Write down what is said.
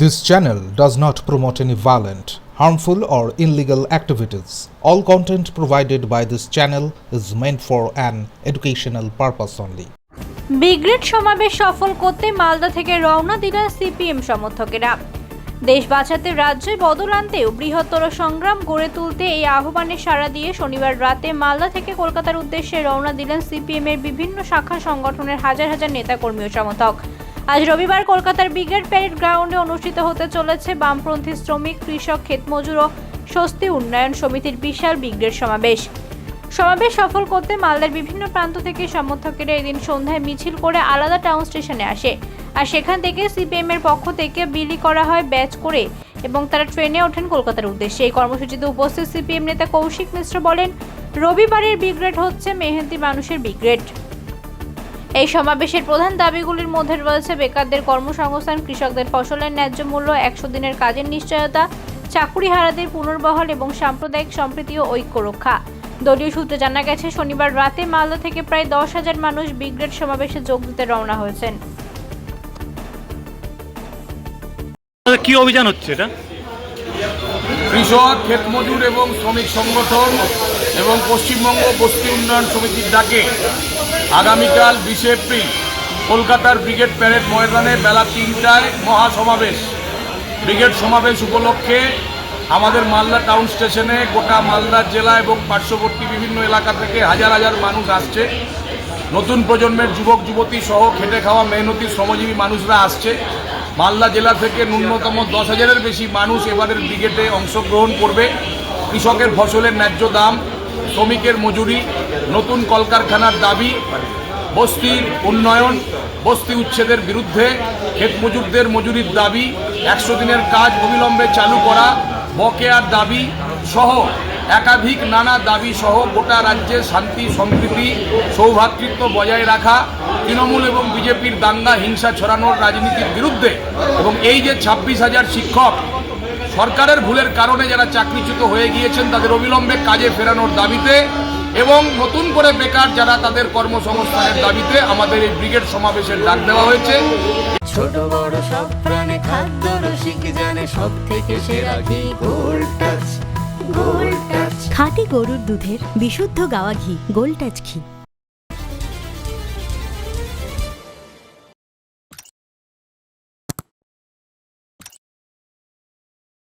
This channel does not promote any violent, harmful, or illegal activities. All content provided by this channel is meant for an educational purpose only. Brigade সমাবেশ সফল করতে মালদা থেকে রওনা দিলেন CPM সমর্থকেরা দেশ বাঁচাতে রাজ্যে বদল আনতেও বৃহত্তর সংগ্রাম গড়ে তুলতে এই আহ্বানে সাড়া দিয়ে শনিবার রাতে মালদা থেকে কলকাতার উদ্দেশ্যে রওনা দিলেন সিপিএম এর বিভিন্ন শাখা সংগঠনের হাজার হাজার নেতাকর্মী ও সমর্থক আজ রবিবার কলকাতার ব্রিগেড প্যারেড গ্রাউন্ডে অনুষ্ঠিত হতে চলেছে বামপন্থী শ্রমিক, কৃষক ক্ষেতমজুর ও স্বস্তি উন্নয়ন সমিতির বিশাল ব্রিগেড সমাবেশ। সমাবেশ সফল করতে মালদার বিভিন্ন প্রান্ত থেকে সমর্থকেরা এদিন সন্ধ্যায় মিছিল করে আলাদা টাউন স্টেশনে আসে। আর সেখান থেকে সিপিএম এর পক্ষ থেকে বিলি করা হয় ব্যাচ করে এবং তারা ট্রেনে ওঠেন কলকাতার উদ্দেশ্যে। এই কর্মসূচিতে উপস্থিত সিপিএম নেতা কৌশিক মিশ্র বলেন, রবিবারের বিগ্রেড হচ্ছে মেহেন্দি মানুষের ব্রিগেড। এই সমাবেশের প্রধান দাবিগুলির মধ্যে রয়েছে বেকারদের কর্মসংস্থান কৃষকদের ফসলের ন্যায্য মূল্য একশো দিনের কাজের নিশ্চয়তা চাকুরিহারাদের পুনর্বহাল এবং সাম্প্রদায়িক সম্প্রীতি ও ঐক্য রক্ষা। দলীয় সূত্রে জানা গেছে শনিবার রাতে মালদা থেকে প্রায় দশ হাজার মানুষ ব্রিগেড সমাবেশে যোগ দিতে রওনা হয়েছেন। কি অভিযান হচ্ছে এটা? কৃষক ক্ষেতমজুর এবং শ্রমিক সংগঠন এবং পশ্চিমবঙ্গ বস্তি উন্নয়ন সমিতির ডাকে আগামীকাল বিশে এপ্রিল কলকাতার ব্রিগেড প্যারেড ময়দানে বেলা তিনটায় মহাসমাবেশ। ব্রিগেড সমাবেশ উপলক্ষে আমাদের মালদা টাউন স্টেশনে গোটা মালদা জেলা এবং পার্শ্ববর্তী বিভিন্ন এলাকা থেকে হাজার হাজার মানুষ আসছে। নতুন প্রজন্মের যুবক, যুবতী সহ খেটে খাওয়া মেহনতি, শ্রমজীবী মানুষরা আসছে। মালদা জেলা থেকে ন্যূনতম দশ হাজারের বেশি মানুষ এবারের ব্রিগেডে অংশগ্রহণ করবে। কৃষকের ফসলের ন্যায্য দাম শ্রমিকের মজুরি, নতুন কলকারখানার দাবি বস্তির উন্নয়ন, বস্তি উচ্ছেদের বিরুদ্ধে ক্ষেত মজুরদের মজুরির দাবি, একশো দিনের কাজ অবিলম্বে চালু করা, বকেয়ার দাবি সহ একাধিক নানা দাবি সহ গোটা রাজ্যে শান্তি, সম্প্রীতি সৌভ্রাতৃত্ব বজায় রাখা, তৃণমূল এবং বিজেপির দাঙ্গা, হিংসা ছড়ানোর রাজনীতির বিরুদ্ধে এবং এই যে ছাব্বিশ হাজার শিক্ষক সরকারের ভুলের কারণে যারা চাকরিচ্যুত হয়ে গিয়েছেন তাদের অবিলম্বে কাজে ফেরানোর দাবিতে এবং নতুন করে বেকার যারা তাদের কর্মসংস্থানের দাবিতে আমাদের এই ব্রিগেড সমাবেশের ডাক দেওয়া হয়েছে। ছোট বড় সব প্রাণে খাদ্য রসিক জানে সব থেকে সেরা ঘি গোল্ড টাচ গোল্ড টাচ খাঁটি গরুর দুধের বিশুদ্ধ গাওয়া ঘি গোল্ড টাচ ঘি।